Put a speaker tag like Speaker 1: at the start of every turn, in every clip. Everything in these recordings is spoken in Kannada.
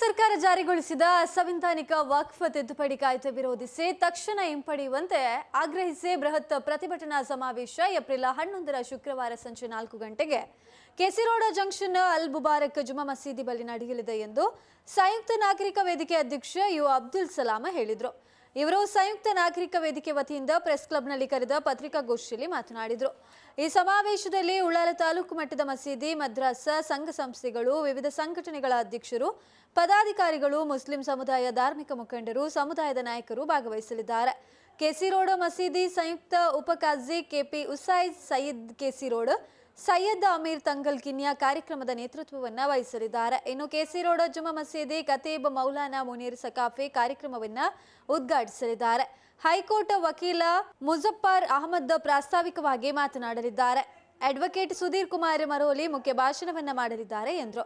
Speaker 1: ಸರ್ಕಾರ ಜಾರಿಗೊಳಿಸಿದ ಸಂವಿಧಾನಿಕ ವಕ್ಫ್ ತಿದ್ದುಪಡಿ ಕಾಯ್ದೆ ವಿರೋಧಿಸಿ ತಕ್ಷಣ ಹಿಂಪಡೆಯುವಂತೆ ಆಗ್ರಹಿಸಿ ಬೃಹತ್ ಪ್ರತಿಭಟನಾ ಸಮಾವೇಶ ಏಪ್ರಿಲ್ ಹನ್ನೊಂದರ ಶುಕ್ರವಾರ ಸಂಜೆ ನಾಲ್ಕು ಗಂಟೆಗೆ. ಕೆಸಿರೋಡ ಜಂಕ್ಷನ್ ಅಲ್ ಮುಬಾರಕ್ ಜುಮಾ ಮಸೀದಿ ಬಳಿ ನಡೆಯಲಿದೆ ಎಂದು ಸಂಯುಕ್ತ ನಾಗರಿಕ ವೇದಿಕೆ ಅಧ್ಯಕ್ಷ ಯು ಅಬ್ದುಲ್ ಸಲಾಮ ಹೇಳಿದರು. ಇವರು ಸಂಯುಕ್ತ ನಾಗರಿಕ ವೇದಿಕೆ ವತಿಯಿಂದ ಪ್ರೆಸ್ ಕ್ಲಬ್ನಲ್ಲಿ ಕರೆದ ಪತ್ರಿಕಾಗೋಷ್ಠಿಯಲ್ಲಿ ಮಾತನಾಡಿದರು. ಈ ಸಮಾವೇಶದಲ್ಲಿ ಉಳ್ಳಾಲ ತಾಲೂಕು ಮಟ್ಟದ ಮಸೀದಿ, ಮದ್ರಾಸ, ಸಂಘ ಸಂಸ್ಥೆಗಳು, ವಿವಿಧ ಸಂಘಟನೆಗಳ ಅಧ್ಯಕ್ಷರು, ಪದಾಧಿಕಾರಿಗಳು, ಮುಸ್ಲಿಂ ಸಮುದಾಯ ಧಾರ್ಮಿಕ ಮುಖಂಡರು, ಸಮುದಾಯದ ನಾಯಕರು ಭಾಗವಹಿಸಲಿದ್ದಾರೆ. ಕೆಸಿರೋಡ್ ಮಸೀದಿ ಸಂಯುಕ್ತ ಉಪಕಾಜಿ ಕೆಪಿ ಉಸೈದ್ ಸಯೀದ್ ಕೆಸಿರೋಡ್ ಸೈಯದ್ ಅಮೀರ್ ತಂಗಲ್ ಕಿನ್ಯಾ ಕಾರ್ಯಕ್ರಮದ ನೇತೃತ್ವವನ್ನು ವಹಿಸಲಿದ್ದಾರೆ. ಇನ್ನು ಕೆಸಿ ರೋಡ್ ಜುಮಾ ಮಸೀದಿ ಕತೀಬ್ ಮೌಲಾನಾ ಮುನೀರ್ ಸಕಾಫಿ ಕಾರ್ಯಕ್ರಮವನ್ನ ಉದ್ಘಾಟಿಸಲಿದ್ದಾರೆ. ಹೈಕೋರ್ಟ್ ವಕೀಲ ಮುಜಫರ್ ಅಹಮದ್ ಪ್ರಾಸ್ತಾವಿಕವಾಗಿ ಮಾತನಾಡಲಿದ್ದಾರೆ. ಅಡ್ವೊಕೇಟ್ ಸುಧೀರ್ ಕುಮಾರ್ ಮರೋಲಿ ಮುಖ್ಯ ಭಾಷಣವನ್ನು ಮಾಡಲಿದ್ದಾರೆ ಎಂದರು.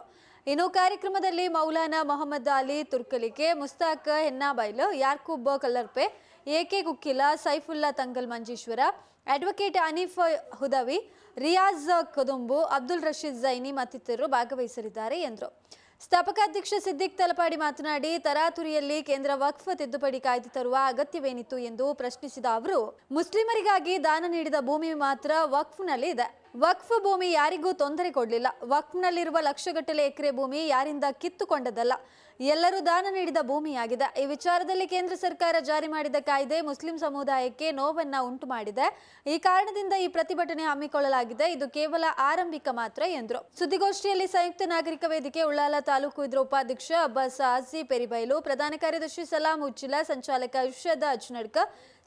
Speaker 1: ಇನ್ನು ಕಾರ್ಯಕ್ರಮದಲ್ಲಿ ಮೌಲಾನಾ ಮೊಹಮ್ಮದ್ ಅಲಿ ತುರ್ಕಲಿಕೆ, ಮುಸ್ತಾಕ್ ಹೆನ್ನಾಬೈಲ್ ಯಾರ್ಕೂಬ್ ಕಲ್ಲರ್ಪೆ ಎಕೆ ಕುಕ್ಕಿಲ, ಸೈಫುಲ್ಲಾ ತಂಗಲ್ ಮಂಜೇಶ್ವರ, ಅಡ್ವೊಕೇಟ್ ಅನೀಫ್ ಹುದವಿ, ರಿಯಾಜ್ ಕದುಂಬು, ಅಬ್ದುಲ್ ರಶೀದ್ ಜೈನಿ ಮತ್ತಿತರರು ಭಾಗವಹಿಸಲಿದ್ದಾರೆ ಎಂದರು. ಸ್ಥಾಪಕಾಧ್ಯಕ್ಷ ಸಿದ್ದಿಕ್ ತಲಪಾಡಿ ಮಾತನಾಡಿ, ತರಾತುರಿಯಲ್ಲಿ ಕೇಂದ್ರ ವಕ್ಫ್ ತಿದ್ದುಪಡಿ ಕಾಯ್ದೆ ತರುವ ಅಗತ್ಯವೇನಿತ್ತು ಎಂದು ಪ್ರಶ್ನಿಸಿದ ಅವರು, ಮುಸ್ಲಿಮರಿಗಾಗಿ ದಾನ ನೀಡಿದ ಭೂಮಿ ಮಾತ್ರ ವಕ್ಫ್ನಲ್ಲಿ ಇದೆ. ವಕ್ಫ್ ಭೂಮಿ ಯಾರಿಗೂ ತೊಂದರೆ ಕೊಡಲಿಲ್ಲ. ವಕ್ಫ್ನಲ್ಲಿರುವ ಲಕ್ಷಗಟ್ಟಲೆ ಎಕರೆ ಭೂಮಿ ಯಾರಿಂದ ಕಿತ್ತುಕೊಂಡದಲ್ಲ. ಎಲ್ಲರೂ ದಾನ ನೀಡಿದ ಭೂಮಿಯಾಗಿದೆ. ಈ ವಿಚಾರದಲ್ಲಿ ಕೇಂದ್ರ ಸರ್ಕಾರ ಜಾರಿ ಮಾಡಿದ ಕಾಯ್ದೆ ಮುಸ್ಲಿಂ ಸಮುದಾಯಕ್ಕೆ ನೋವನ್ನ ಉಂಟು ಮಾಡಿದೆ. ಈ ಕಾರಣದಿಂದ ಈ ಪ್ರತಿಭಟನೆ ಹಮ್ಮಿಕೊಳ್ಳಲಾಗಿದೆ. ಇದು ಕೇವಲ ಆರಂಭಿಕ ಮಾತ್ರ ಎಂದರು. ಸುದ್ದಿಗೋಷ್ಠಿಯಲ್ಲಿ ಸಂಯುಕ್ತ ನಾಗರಿಕ ವೇದಿಕೆ ಉಳ್ಳಾಲ ತಾಲೂಕು ಇದರ ಉಪಾಧ್ಯಕ್ಷ ಅಬ್ಬಾಸ್ ಆಜಿ ಪೆರಿಬೈಲು, ಪ್ರಧಾನ ಕಾರ್ಯದರ್ಶಿ ಸಲಾಂ ಉಚ್ಚಿಲ ಸಂಚಾಲಕ ಇರ್ಷದ್ ಅಜ್ನಡ್ಕ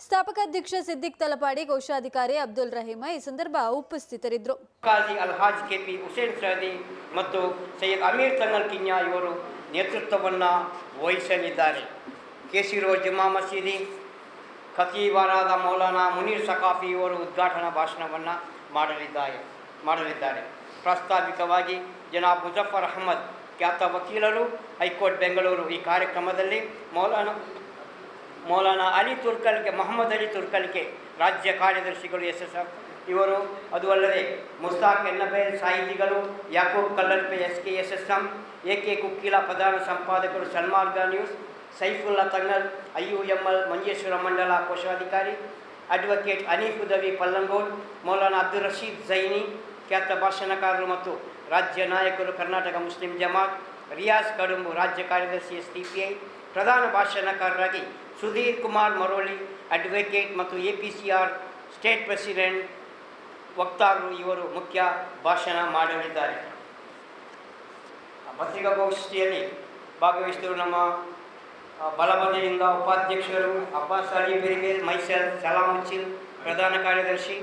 Speaker 1: ಸ್ಥಾಪಕಾಧ್ಯಕ್ಷ ಸಿದ್ದಿಕ್ ತಲಪಾಡಿ ಕೋಶಾಧಿಕಾರಿ ಅಬ್ದುಲ್ ರಹೀಮ ಈ ಸಂದರ್ಭ ಉಪಸ್ಥಿತರಿದ್ದರು.
Speaker 2: ಮತ್ತು ಸೈಯದ್ ಅಮೀರ್ ತನ್ನಲ್ ಕಿನ್ಯಾ ಇವರು ನೇತೃತ್ವವನ್ನು ವಹಿಸಲಿದ್ದಾರೆ. ಕೇಸಿರೋ ಜುಮಾ ಮಸೀದಿ, ಖತೀಬಾರಾದ ಮೌಲಾನಾ ಮುನೀರ್ ಸಕಾಫಿ ಇವರು ಉದ್ಘಾಟನಾ ಭಾಷಣವನ್ನು ಮಾಡಲಿದ್ದಾರೆ ಮಾಡಲಿದ್ದಾರೆ. ಪ್ರಾಸ್ತಾವಿಕವಾಗಿ ಜನಾಬ್ ಮುಜಫರ್ ಅಹಮದ್ ಖ್ಯಾತ ವಕೀಲರು, ಹೈಕೋರ್ಟ್ ಬೆಂಗಳೂರು ಈ ಕಾರ್ಯಕ್ರಮದಲ್ಲಿ ಮೌಲಾನಾ ಮೌಲಾನಾ ಅಲಿ ತುರ್ಕಲ್ಕೆ ಮೊಹಮ್ಮದ್ ಅಲಿ ತುರ್ಕಲ್ಕೆ ರಾಜ್ಯ ಕಾರ್ಯದರ್ಶಿಗಳು ಎಸ್ ಎಸ್ ಎಫ್ ಇವರು, ಅದು ಅಲ್ಲದೆ ಮುಸ್ತಾಕ್ ಎನ್ನಬೆ ಸಾಹಿತಿಗಳು Yakub Kallarpe S K S S M A K Kukkila ಪ್ರಧಾನ ಸಂಪಾದಕರು Sanmarga news, Saifulla Thangal I U M L Manjeshwar ಮಂಡಲ ಕೋಶಾಧಿಕಾರಿ, ಅಡ್ವೊಕೇಟ್ ಅನೀಫ್ ಉದವಿ ಪಲ್ಲಂಗೋಡ್ ಮೌಲಾನಾ ಅಬ್ದುಲ್ ರಶೀದ್ ಜೈನಿ, ಖ್ಯಾತ ಭಾಷಣಕಾರರು ಮತ್ತು ರಾಜ್ಯ ನಾಯಕರು ಕರ್ನಾಟಕ ಮುಸ್ಲಿಂ ಜಮಾತ್, ರಿಯಾಜ್ ಕಡುಂಬು ರಾಜ್ಯ ಕಾರ್ಯದರ್ಶಿ ಎಸ್ ಟಿ ಪಿ ಐ ಪ್ರಧಾನ ಭಾಷಣಕಾರರಾಗಿ ಸುಧೀರ್ ಕುಮಾರ್ ಮರೋಳಿ ಅಡ್ವೊಕೇಟ್ ಮತ್ತು A P C R state president ವಕ್ತಾರರು ಇವರು ಮುಖ್ಯ ಭಾಷಣ ಮಾಡಲಿದ್ದಾರೆ ಪತ್ರಿಕಾಗೋಷ್ಠಿಯಲ್ಲಿ ಭಾಗವಹಿಸಿದರು ನಮ್ಮ ಬಲಮತಿಯಿಂದ ಉಪಾಧ್ಯಕ್ಷರು ಅಬ್ಬಾಸ್ ಅಲಿ ಬೆರಿಬೇಲ್ ಮೈಸಲ್ ಸಲಾಮುಚಿಲ್ ಪ್ರಧಾನ ಕಾರ್ಯದರ್ಶಿ,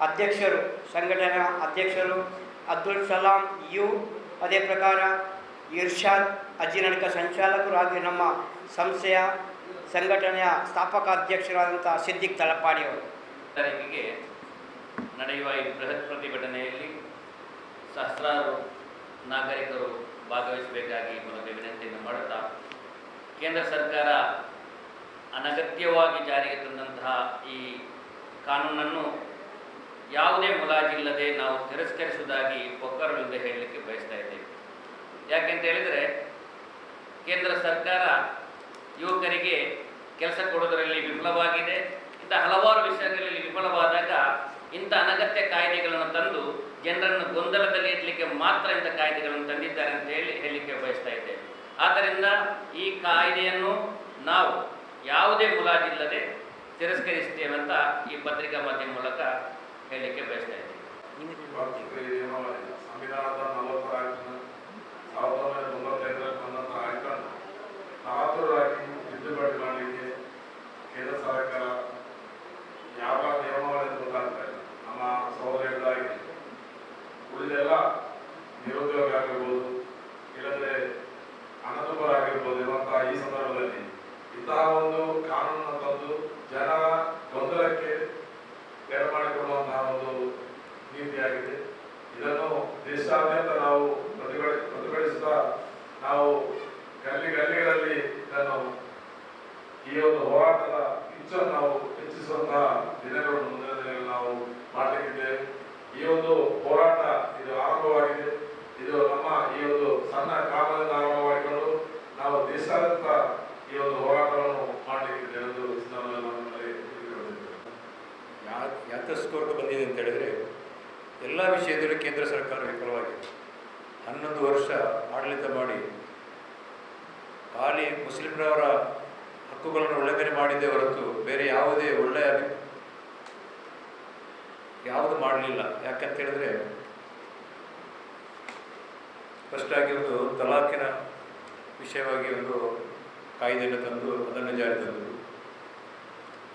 Speaker 2: ಅಧ್ಯಕ್ಷರು, ಸಂಘಟನಾ ಅಧ್ಯಕ್ಷರು, ಅಬ್ದುಲ್ ಸಲಾಂ, ಯು, ಅದೇ ಪ್ರಕಾರ ಇರ್ಷಾದ್ ಅಜಿನಡಕ ಸಂಚಾಲಕರು ಹಾಗೂ ನಮ್ಮ ಸಂಸ್ಥೆಯ ಸಂಘಟನೆಯ ಸ್ಥಾಪಕ ಅಧ್ಯಕ್ಷರಾದಂಥ ಸಿದ್ದಿಕ್ ತಲಪಾಡಿಯವರು
Speaker 3: ನಡೆಯುವ ಈ ಬೃಹತ್ ಪ್ರತಿಭಟನೆಯಲ್ಲಿ ಸಹಸ್ರಾರು ನಾಗರಿಕರು ಭಾಗವಹಿಸಬೇಕಾಗಿ ಮೂಲಕ ವಿನಂತಿಯನ್ನು ಮಾಡುತ್ತಾ, ಕೇಂದ್ರ ಸರ್ಕಾರ ಅನಗತ್ಯವಾಗಿ ಜಾರಿಗೆ ತಂದಂತಹ ಈ ಕಾನೂನನ್ನು ಯಾವುದೇ ಮುಲಾಜಿಲ್ಲದೆ ನಾವು ತಿರಸ್ಕರಿಸುವುದಾಗಿ ಒಕ್ಕರವಿಂದ ಹೇಳಲಿಕ್ಕೆ ಬಯಸ್ತಾ ಇದ್ದೇವೆ. ಯಾಕೆಂತ ಹೇಳಿದರೆ, ಕೇಂದ್ರ ಸರ್ಕಾರ ಯುವಕರಿಗೆ ಕೆಲಸ ಕೊಡೋದರಲ್ಲಿ ವಿಫಲವಾಗಿದೆ. ಇಂಥ ಹಲವಾರು ವಿಷಯಗಳಲ್ಲಿ ವಿಫಲವಾದಾಗ ಇಂಥ ಅನಗತ್ಯ ಕಾಯ್ದೆಗಳನ್ನು ತಂದು ಜನರನ್ನು ಗೊಂದಲದಲ್ಲಿ ಇಡಲಿಕ್ಕೆ ಮಾತ್ರ ಇಂಥ ಕಾಯ್ದೆಗಳನ್ನು ತಂದಿದ್ದಾರೆ ಅಂತ ಹೇಳಿ ಹೇಳಲಿಕ್ಕೆ ಬಯಸ್ತಾ ಇದ್ದೇವೆ ಆದ್ದರಿಂದ ಈ ಕಾಯ್ದೆಯನ್ನು ನಾವು ಯಾವುದೇ ಮುಲಾಜಿಲ್ಲದೆ ತಿರಸ್ಕರಿಸ್ತೇವೆ ಅಂತ ಈ ಪತ್ರಿಕಾ ಮಾಧ್ಯಮ ಮೂಲಕ ಹೇಳಲಿಕ್ಕೆ ಬಯಸ್ತಾ ಇದ್ದೇವೆ
Speaker 4: ಸಂವಿಧಾನದ ನಲವತ್ತರ ಆಕ್ಟ್ನ ಸಾವಿರದ ಒಂಬೈನೂರ ತೊಂಬತ್ತೆರಡರಲ್ಲಿ ಬಂದಂಥ ಆಕ್ಟನ್ನು ಆತುರರಾಗಿ ತಿದ್ದುಪಡಿ ಮಾಡಲಿಕ್ಕೆ ಕೇಂದ್ರ ಸರ್ಕಾರ ಯಾವ ನಿಯಮಾವಳಿ ಅಂತ ಗೊತ್ತಾಗ್ತಾ ಇಲ್ಲ ನಮ್ಮ ಸಹೋದರಿಗಳಾಗಿದೆ ಉಳಿದೆಲ್ಲ ನಿರುದ್ಯೋಗ ಆಗಿರ್ಬೋದು ಇಲ್ಲಂದ್ರೆ ಅನನುಕೂಲರಾಗಿರ್ಬೋದು ಇರುವಂತಹ ಈ ಸಂದರ್ಭದಲ್ಲಿ ಇಂತಹ ಒಂದು ಕಾನೂನನ್ನು ತಂದು ಜನರ ಗೊಂದಲಕ್ಕೆ ಎಡೆ ಮಾಡಿಕೊಳ್ಳುವಂತಹ ಒಂದು ನೀತಿಯಾಗಿದೆ ಇದನ್ನು ದೇಶಾದ್ಯಂತ ನಾವು ಪ್ರತಿಭಟ ಪ್ರತಿಭಟಿಸುತ್ತಾ ನಾವು ಗಲ್ಲಿ ಗಲ್ಲಿಗಳಲ್ಲಿ ಇದನ್ನು ಈ ಒಂದು ಹೋರಾಟದ ಕಿಚ್ಚನ್ನು ನಾವು ಹೆಚ್ಚಿಸುವಂತಹ ದಿನಗಳು ಮುಂದಿನ ದಿನಗಳು ನಾವು ಮಾಡಲಿಕ್ಕಿದ್ದೇವೆ ಈ ಒಂದು ಹೋರಾಟ ಇದು ಆರಂಭವಾಗಿದೆ ಇದು ನಮ್ಮ ಈ ಒಂದು ಸಣ್ಣ ಗ್ರಾಮದಿಂದ ಆರಂಭ ಮಾಡಿಕೊಂಡು ನಾವು ನಿಸ್ಸಾರ್ಥ ಈ ಒಂದು ಹೋರಾಟವನ್ನು ಮಾಡಲಿಕ್ಕೆ ಜನರು ನಮ್ಮಲ್ಲಿ ತಿಳಿದುಕೊಂಡಿದ್ದಾರೆ.
Speaker 5: ಯಾ ಯಾತಸ್ಕೋರ್ಗೆ ಬಂದಿದೆ ಅಂತ ಹೇಳಿದರೆ, ಎಲ್ಲ ವಿಷಯದಲ್ಲೂ ಕೇಂದ್ರ ಸರ್ಕಾರ ವಿಫಲವಾಗಿದೆ. ಹನ್ನೊಂದು ವರ್ಷ ಆಡಳಿತ ಮಾಡಿ, ಖಾಲಿ ಮುಸ್ಲಿಮರವರ ಹಕ್ಕುಗಳನ್ನು ಉಲ್ಲಂಘನೆ ಮಾಡಿದ್ದೇ ಹೊರತು ಬೇರೆ ಯಾವುದೇ ಒಳ್ಳೆಯ ಯಾವುದು ಮಾಡಲಿಲ್ಲ. ಯಾಕಂತ ಹೇಳಿದ್ರೆ ಫಸ್ಟ್ ಆಗಿ ಒಂದು ತಲಾಖಿನ ವಿಷಯವಾಗಿ ಒಂದು ಕಾಯ್ದೆಯನ್ನು ತಂದು ಅದನ್ನು ಜಾರಿ ತಂದರು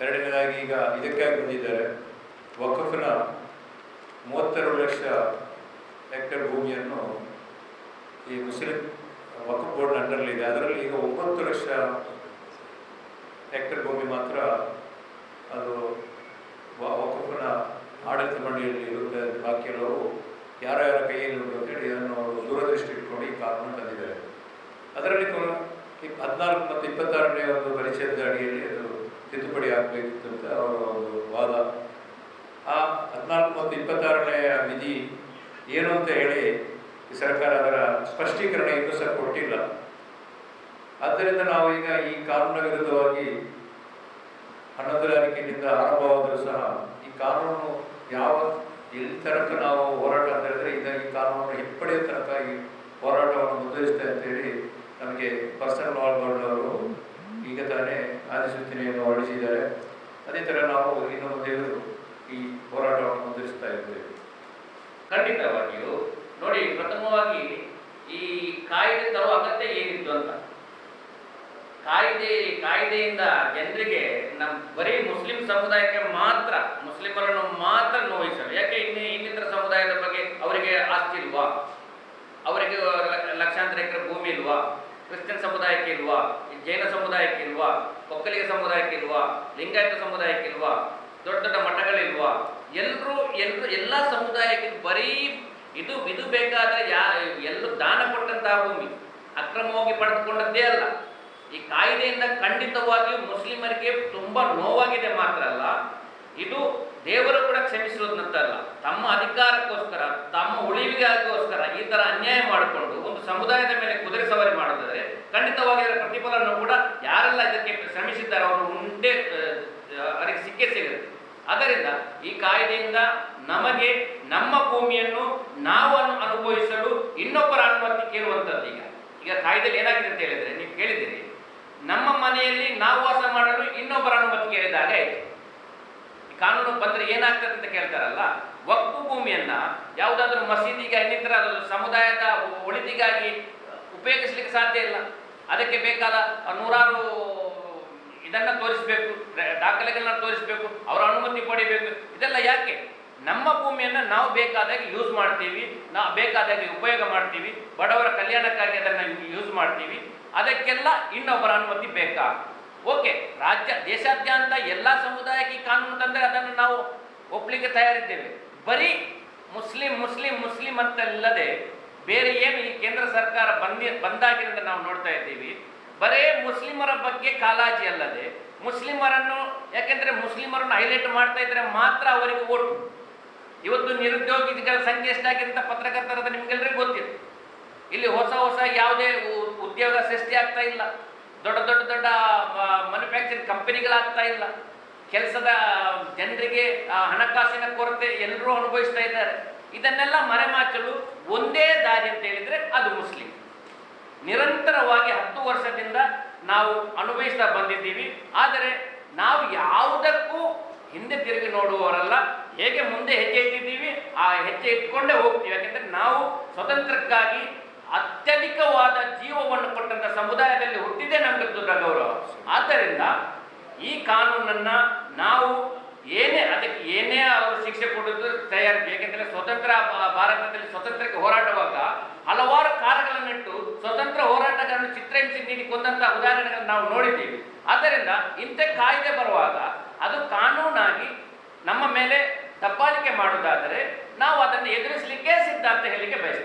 Speaker 5: ಎರಡನೇದಾಗಿ ಈಗ ಇದಕ್ಕಾಗಿ ಬಂದಿದ್ದಾರೆ. ವಕಫ್ನ ಮೂವತ್ತೆರಡು ಲಕ್ಷ ಹೆಕ್ಟೇರ್ ಭೂಮಿಯನ್ನು ಈ ಮುಸ್ಲಿಂ ವಕಫ್ ಬೋರ್ಡ್ ಅಂಡರ್ಲಿದೆ ಅದರಲ್ಲಿ ಈಗ ಒಂಬತ್ತು ಲಕ್ಷ ಹೆಕ್ಟೇರ್ ಭೂಮಿ ಮಾತ್ರ ಅದು ವಕಫ್ನ ಆಡಳಿತ ಮಂಡಳಿಯಲ್ಲಿ ಇರುತ್ತೆ ಬಾಕಿ ಎಲ್ಲವೂ ಯಾರ ಯಾರ ಕೈಯಲ್ಲಿ ಉಂಟು ಅಂತೇಳಿ ಇದನ್ನು ದೂರದೃಷ್ಟಿ ಇಟ್ಕೊಂಡು ಈ ಕಾನೂನು ತಂದಿದ್ದಾರೆ. ಅದರಲ್ಲಿ ಹದಿನಾಲ್ಕು ಮತ್ತು ಇಪ್ಪತ್ತಾರನೇ ಒಂದು ಪರಿಚಯದ ಅಡಿಯಲ್ಲಿ ಅದು ತಿದ್ದುಪಡಿ ಆಗಬೇಕಿತ್ತು ಅಂತ ಅವರ ಒಂದು ವಾದ ಆ ಹದಿನಾಲ್ಕು ಮತ್ತು ಇಪ್ಪತ್ತಾರನೇ ವಿಧಿ ಏನು ಅಂತ ಹೇಳಿ ಸರ್ಕಾರ ಅದರ ಸ್ಪಷ್ಟೀಕರಣ ಇನ್ನೂ ಸಹ ಕೊಟ್ಟಿಲ್ಲ. ಆದ್ದರಿಂದ ನಾವು ಈಗ ಈ ಕಾನೂನ ವಿರುದ್ಧವಾಗಿ ಹನ್ನೊಂದು ತಾರೀಕಿನಿಂದ ಆರಂಭವಾದರೂ ಸಹ ಈ ಕಾನೂನು ಯಾವ ಎಲ್ಲಿ ತನಕ ನಾವು ಹೋರಾಟ ಅಂತ ಹೇಳಿದ್ರೆ ಈಗ ಈ ಕಾನೂನನ್ನು ಹಿಂಪಡೆಯೋ ತನಕ ಈ ಹೋರಾಟವನ್ನು ಅಂತ ಅಂತೇಳಿ ನಮಗೆ ಪರ್ಸನಲ್ ಬೋರ್ಡ್ ಅವರು ಈಗ ತಾನೇ ಅಧಿಸೂಚನೆಯನ್ನು ಹೊರಡಿಸಿದ್ದಾರೆ ಅದೇ ಥರ ನಾವು ಇನ್ನು ಮುಂದೆ ಈ ಹೋರಾಟವನ್ನು ಮುಂದುವರಿಸ್ತಾ ಇದ್ದೇವೆ.
Speaker 3: ಖಂಡಿತವಾಗಿಯೂ, ನೋಡಿ, ಪ್ರಥಮವಾಗಿ ಈ ಕಾಯ್ದೆ ತರುವ ಅಗತ್ಯ ಏನಿತ್ತು ಅಂತ. ಕಾಯ್ದೆ, ಕಾಯ್ದೆಯಿಂದ ಜನರಿಗೆ ನಮ್ಮ ಬರೀ ಮುಸ್ಲಿಂ ಸಮುದಾಯಕ್ಕೆ ಮಾತ್ರ, ಮುಸ್ಲಿಮರನ್ನು ಮಾತ್ರ ನೋಯಿಸಲು, ಯಾಕೆ ಇನ್ನೇ ಇನ್ನಿತರ ಸಮುದಾಯದ ಬಗ್ಗೆ ಅವರಿಗೆ ಆಸ್ತಿ ಇಲ್ವಾ? ಅವರಿಗೆ ಲಕ್ಷಾಂತರ ಎಕರೆ ಭೂಮಿ ಇಲ್ವಾ? ಕ್ರಿಶ್ಚಿಯನ್ ಸಮುದಾಯಕ್ಕೆ ಇಲ್ವಾ? ಜೈನ ಸಮುದಾಯಕ್ಕೆ ಇಲ್ವಾ? ಒಕ್ಕಲಿಗ ಸಮುದಾಯಕ್ಕೆ ಇಲ್ವಾ? ಲಿಂಗಾಯತ ಸಮುದಾಯಕ್ಕೆ ಇಲ್ವಾ? ದೊಡ್ಡ ದೊಡ್ಡ ಮಠಗಳಿಲ್ವಾ? ಎಲ್ಲರೂ ಎಲ್ಲರೂ ಎಲ್ಲ ಸಮುದಾಯಕ್ಕೆ ಬರೀ ಇದು ಇದು ಬೇಕಾದರೆ ಯಾ, ಎಲ್ಲರೂ ದಾನ ಕೊಟ್ಟಂತಹ ಭೂಮಿ, ಅಕ್ರಮವಾಗಿ ಪಡೆದುಕೊಂಡದ್ದೇ ಅಲ್ಲ. ಈ ಕಾಯ್ದೆಯಿಂದ ಖಂಡಿತವಾಗಿಯೂ ಮುಸ್ಲಿಮರಿಗೆ ತುಂಬ ನೋವಾಗಿದೆ ಮಾತ್ರ ಅಲ್ಲ. ಇದು ದೇವರು ಕೂಡ ಕ್ಷಮಿಸಿರೋದಂತಲ್ಲ ತಮ್ಮ ಅಧಿಕಾರಕ್ಕೋಸ್ಕರ, ತಮ್ಮ ಉಳಿವಿಗಾಗೋಸ್ಕರ ಈ ಥರ ಅನ್ಯಾಯ ಮಾಡಿಕೊಂಡು ಒಂದು ಸಮುದಾಯದ ಮೇಲೆ ಕುದುರೆ ಸವಾರಿ ಮಾಡಿದರೆ ಖಂಡಿತವಾಗಿ ಅದರ ಪ್ರತಿಫಲವನ್ನು ಕೂಡ ಯಾರೆಲ್ಲ ಇದಕ್ಕೆ ಶ್ರಮಿಸಿದ್ದಾರೆ ಅವರು ಉಂಟೆ ಅವರಿಗೆ ಸಿಕ್ಕೇ ಸಿಗುತ್ತೆ. ಅದರಿಂದ ಈ ಕಾಯ್ದೆಯಿಂದ ನಮಗೆ ನಮ್ಮ ಭೂಮಿಯನ್ನು ನಾವು ಅನುಭವಿಸಲು ಇನ್ನೊಬ್ಬರ ಅನುಮತಿ ಕೇಳುವಂಥದ್ದು ಈಗ. ಈಗ ಕಾಯ್ದೆಯಲ್ಲಿ ಏನಾಗಿದೆ ಅಂತ ಹೇಳಿದ್ರೆ, ನೀವು ಕೇಳಿದ್ದೀರಿ, ನಮ್ಮ ಮನೆಯಲ್ಲಿ ನಾವು ವಾಸ ಮಾಡಲು ಇನ್ನೊಬ್ಬರ ಅನುಮತಿ ಕೇಳಿದಾಗ ಆಯಿತು. ಕಾನೂನು ಬಂದರೆ ಏನಾಗ್ತದೆ ಅಂತ ಕೇಳ್ತಾರಲ್ಲ ವಕ್ಫು ಭೂಮಿಯನ್ನ ಯಾವುದಾದ್ರೂ ಮಸೀದಿಗೆ, ಇನ್ನಿತರ ಸಮುದಾಯದ ಒಳಿತಿಗಾಗಿ ಉಪಯೋಗಿಸ್ಲಿಕ್ಕೆ ಸಾಧ್ಯ ಇಲ್ಲ. ಅದಕ್ಕೆ ಬೇಕಾದ ನೂರಾರು ಇದನ್ನ ತೋರಿಸಬೇಕು ದಾಖಲೆಗಳನ್ನ ತೋರಿಸಬೇಕು, ಅವರ ಅನುಮತಿ ಪಡಿಬೇಕು. ಇದೆಲ್ಲ ಯಾಕೆ? ನಮ್ಮ ಭೂಮಿಯನ್ನ ನಾವು ಬೇಕಾದಾಗ ಯೂಸ್ ಮಾಡ್ತೀವಿ ನಾವು ಬೇಕಾದಾಗ ಉಪಯೋಗ ಮಾಡ್ತೀವಿ, ಬಡವರ ಕಲ್ಯಾಣಕ್ಕಾಗಿ ಅದನ್ನ ಯೂಸ್ ಮಾಡ್ತೀವಿ. ಅದಕ್ಕೆಲ್ಲ ಇನ್ನೊಬ್ಬರ ಅನುಮತಿ ಬೇಕಾ? ಓಕೆ, ರಾಜ್ಯ, ದೇಶಾದ್ಯಂತ ಎಲ್ಲ ಸಮುದಾಯಕ್ಕೆ ಕಾನೂನು ತಂದರೆ ಅದನ್ನು ನಾವು ಒಪ್ಪಲಿಕ್ಕೆ ತಯಾರಿದ್ದೇವೆ. ಬರೀ ಮುಸ್ಲಿಂ ಮುಸ್ಲಿಂ ಮುಸ್ಲಿಂ ಅಂತಲ್ಲದೆ ಬೇರೆ ಏನು ಈ ಕೇಂದ್ರ ಸರ್ಕಾರ ಬಂದಿ, ಬಂದಾಗಿನಿಂದ ನಾವು ನೋಡ್ತಾ ಇದ್ದೀವಿ. ಬರೇ ಮುಸ್ಲಿಮರ ಬಗ್ಗೆ ಕಾಳಜಿ ಅಲ್ಲದೆ ಮುಸ್ಲಿಮರನ್ನು, ಯಾಕೆಂದ್ರೆ ಮುಸ್ಲಿಮರನ್ನು ಹೈಲೈಟ್ ಮಾಡ್ತಾ ಇದ್ರೆ ಮಾತ್ರ ಅವರಿಗೆ ಓಟು. ಇವತ್ತು ನಿರುದ್ಯೋಗಿಗಳ ಸಂಖ್ಯೆ ಎಷ್ಟಾಗಿದೆ ಅಂತ ಪತ್ರಕರ್ತರದ ನಿಮಗೆಲ್ಲರಿಗೂ ಗೊತ್ತಿದೆ. ಇಲ್ಲಿ ಹೊಸ ಹೊಸ ಯಾವುದೇ ಉದ್ಯೋಗ ಸೃಷ್ಟಿ ಆಗ್ತಾ ಇಲ್ಲ. ದೊಡ್ಡ ದೊಡ್ಡ ದೊಡ್ಡ ಮ್ಯಾನುಫ್ಯಾಕ್ಚರಿಂಗ್ ಕಂಪನಿಗಳಾಗ್ತಾ ಇಲ್ಲ. ಕೆಲಸದ ಜನರಿಗೆ ಹಣಕಾಸಿನ ಕೊರತೆ ಎಲ್ಲರೂ ಅನುಭವಿಸ್ತಾ ಇದ್ದಾರೆ. ಇದನ್ನೆಲ್ಲ ಮರೆಮಾಚಲು ಒಂದೇ ದಾರಿ ಅಂತ ಹೇಳಿದ್ರೆ ಅದು ಮುಸ್ಲಿಂ. ನಿರಂತರವಾಗಿ ಹತ್ತು ವರ್ಷದಿಂದ ನಾವು ಅನುಭವಿಸ್ತಾ ಬಂದಿದ್ದೀವಿ. ಆದರೆ ನಾವು ಯಾವುದಕ್ಕೂ ಹಿಂದೆ ತಿರುಗಿ ನೋಡುವವರಲ್ಲ. ಹೇಗೆ ಮುಂದೆ ಹೆಜ್ಜೆ ಇಟ್ಟಿದ್ದೀವಿ, ಆ ಹೆಜ್ಜೆ ಇಟ್ಕೊಂಡೇ ಹೋಗ್ತೀವಿ. ಯಾಕೆಂದರೆ ನಾವು ಸ್ವತಂತ್ರಕ್ಕಾಗಿ ಅತ್ಯಧಿಕವಾದ ಜೀವವನ್ನು ಕೊಟ್ಟಂಥ ಸಮುದಾಯದಲ್ಲಿ ಹುಟ್ಟಿದೆ ನಮಗೆ ದೊಡ್ಡ ಗೌರವ ಆದ್ದರಿಂದ ಈ ಕಾನೂನನ್ನು ನಾವು ಏನೇ ಅದಕ್ಕೆ ಏನೇ ಅವರು ಶಿಕ್ಷೆ ಕೊಡೋದು ತಯಾರಿ ಯಾಕೆಂದರೆ ಸ್ವತಂತ್ರ ಭಾರತದಲ್ಲಿ ಸ್ವತಂತ್ರಕ್ಕೆ ಹೋರಾಡುವಾಗ ಹಲವಾರು ಕಾರಣಗಳನ್ನಿಟ್ಟು ಸ್ವತಂತ್ರ ಹೋರಾಟಗಾರರು ಚಿತ್ರಹಿಂಸೆ ನೀಡಿ ಕೊಂದಂತಹ ಉದಾಹರಣೆಗಳನ್ನು ನಾವು ನೋಡಿದ್ದೀವಿ. ಆದ್ದರಿಂದ ಇಂಥ ಕಾಯ್ದೆ ಬರುವಾಗ ಅದು ಕಾನೂನಾಗಿ ನಮ್ಮ ಮೇಲೆ ದಬ್ಬಾಳಿಕೆ ಮಾಡುವುದಾದರೆ ನಾವು ಅದನ್ನು ಎದುರಿಸಲಿಕ್ಕೆ ಸಿದ್ಧ ಅಂತ ಹೇಳಲಿಕ್ಕೆ ಬಯಸ್ತೇವೆ.